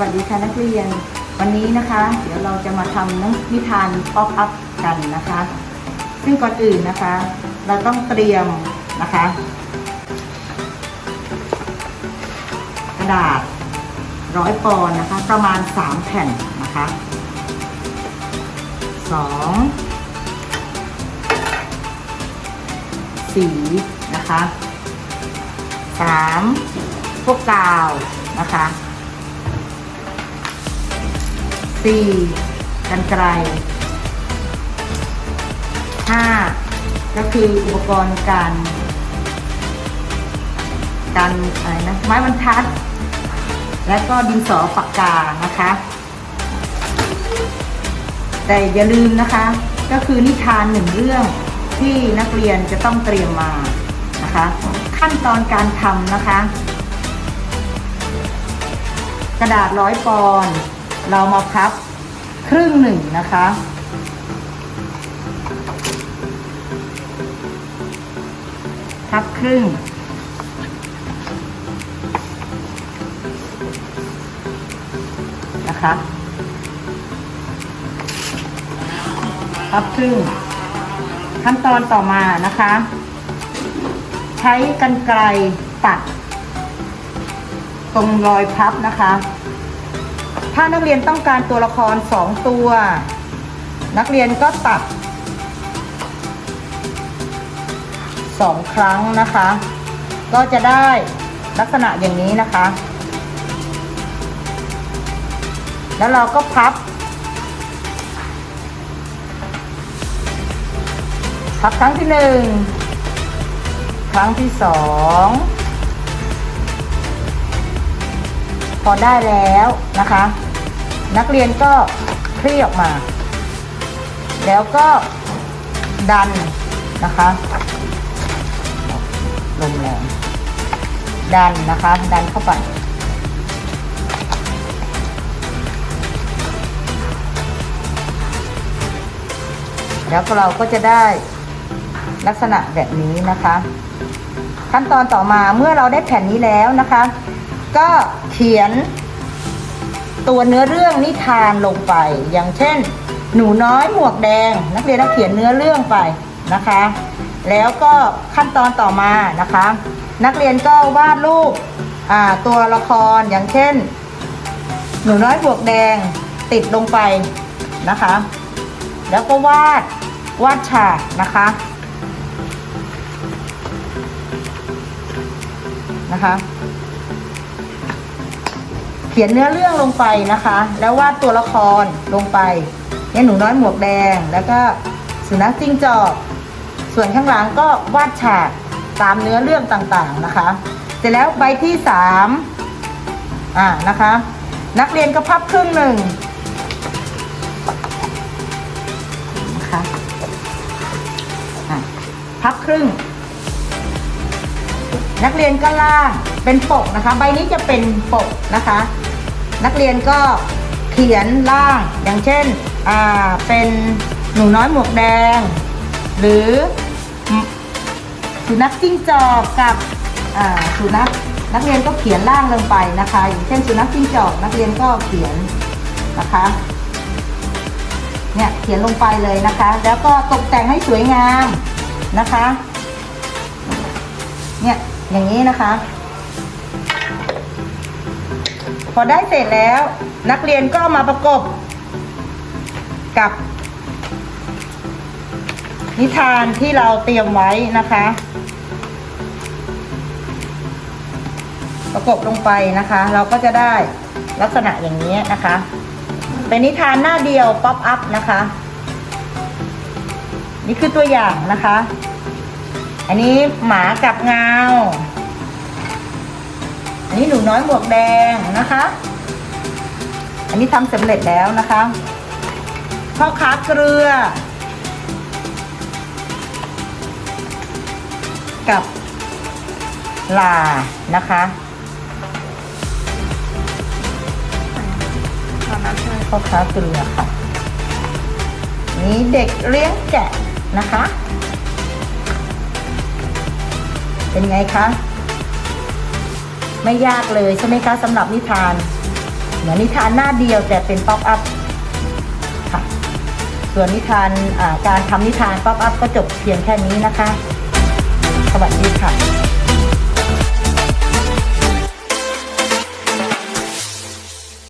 วัสดีค่ะนักเรียน วันนี้นะคะ เดี๋ยวเราจะมาทำนิทานป๊อปอัพกันนะคะ ซึ่งก่อนอื่นนะคะ เราต้องเตรียมนะคะ กระดาษร้อยปอนนะคะ ประมาณ 3 แผ่นนะคะสองสีนะคะสามพวกกาวนะคะ สี่กันไกลห้าก็คืออุปกรณ์การการอะไรนะไม้บรรทัด และก็ดินสอปากกานะคะ แต่อย่าลืมนะคะ ก็คือนิทานหนึ่งเรื่องที่นักเรียนจะต้องเตรียมมานะคะ ขั้นตอนการทำนะคะ กระดาษร้อยปอนด์ เรามาพับครึ่งหนึ่งนะคะ พับครึ่ง นะคะ พับครึ่ง ขั้นตอนต่อมานะคะ ใช้กันไกลตัด ตรงรอยพับนะคะ ถ้านักเรียนต้องการตัวละคร 2 ตัว นักเรียนก็ตัด 2 ครั้งนะคะ ก็จะได้ลักษณะอย่างนี้นะคะ แล้วเราก็พับ พับครั้งที่ 1 ครั้งที่ 2 พอได้แล้วนะคะ นักเรียนก็คลี่ออกมา แล้วก็ดันนะคะลมแรงดันนะคะ ดันเข้าไปแล้วเราก็จะได้ลักษณะแบบนี้นะคะ ขั้นตอนต่อมาเมื่อเราได้แผ่นนี้แล้วนะคะ ก็เขียนตัวเนื้อเรื่องนิทานลงไป อย่างเช่น หนูน้อยหมวกแดง นักเรียนต้องเขียนเนื้อเรื่องไปนะคะ แล้วก็ขั้นตอนต่อมานะคะ นักเรียนก็วาดรูปตัวละครอย่างเช่น หนูน้อยหมวกแดงติดลงไปนะคะ แล้วก็วาดวาดฉากนะคะนะคะ ขียนเนื้อเรื่องลงไปนะคะ แล้ววาดตัวละครลงไปเนี่ยหนูน้อยหมวกแดง แล้วก็สุนัขจิ้งจอกส่วนข้างหลังก็วาดฉากตามเนื้อเรื่องต่างๆนะคะ เสร็จแล้วใบที่สามอ่านะคะ นักเรียนก็พับครึ่งหนึ่งนะคะอะพับครึ่ง นักเรียนก็ล่างเป็นปกนะคะ ใบนี้จะเป็นปกนะคะ นักเรียนก็เขียนล่างอย่างเช่นเป็นหนูน้อยหมวกแดง หรือสุนัขจิ้งจอกกับสุนัขนักเรียนก็เขียนล่างลงไปนะคะ อย่างเช่นสุนัขจิ้งจอก นักเรียนก็เขียนนะคะเนี่ยเขียนลงไปเลยนะคะ แล้วก็ตกแต่งให้สวยงามนะคะเนี่ยอย่างนี้นะคะ พอได้เสร็จแล้ว นักเรียนก็เอามาประกบ กับ นิทานที่เราเตรียมไว้นะคะ ประกบลงไปนะคะ เราก็จะได้ลักษณะอย่างนี้นะคะ เป็นนิทานหน้าเดียวป๊อปอัพนะคะ นี่คือตัวอย่างนะคะ อันนี้หมากับเงา นี้หนูน้อยหมวกแดงนะคะ อันนี้ทำสำเร็จแล้วนะคะพ่อค้าเกลือ กับลานะคะตอนนั้นใช่พ่อค้าเกลือค่ะนี่เด็กเลี้ยงแกะนะคะ เป็นไงคะ ไม่ยากเลยใช่ไหมคะสำหรับนิทาน เหมือนนิทานหน้าเดียวแต่เป็นป๊อปอัพค่ะส่วนนิทานการทำนิทานป๊อปอัพก็จบเพียงแค่นี้นะคะ สวัสดีค่ะ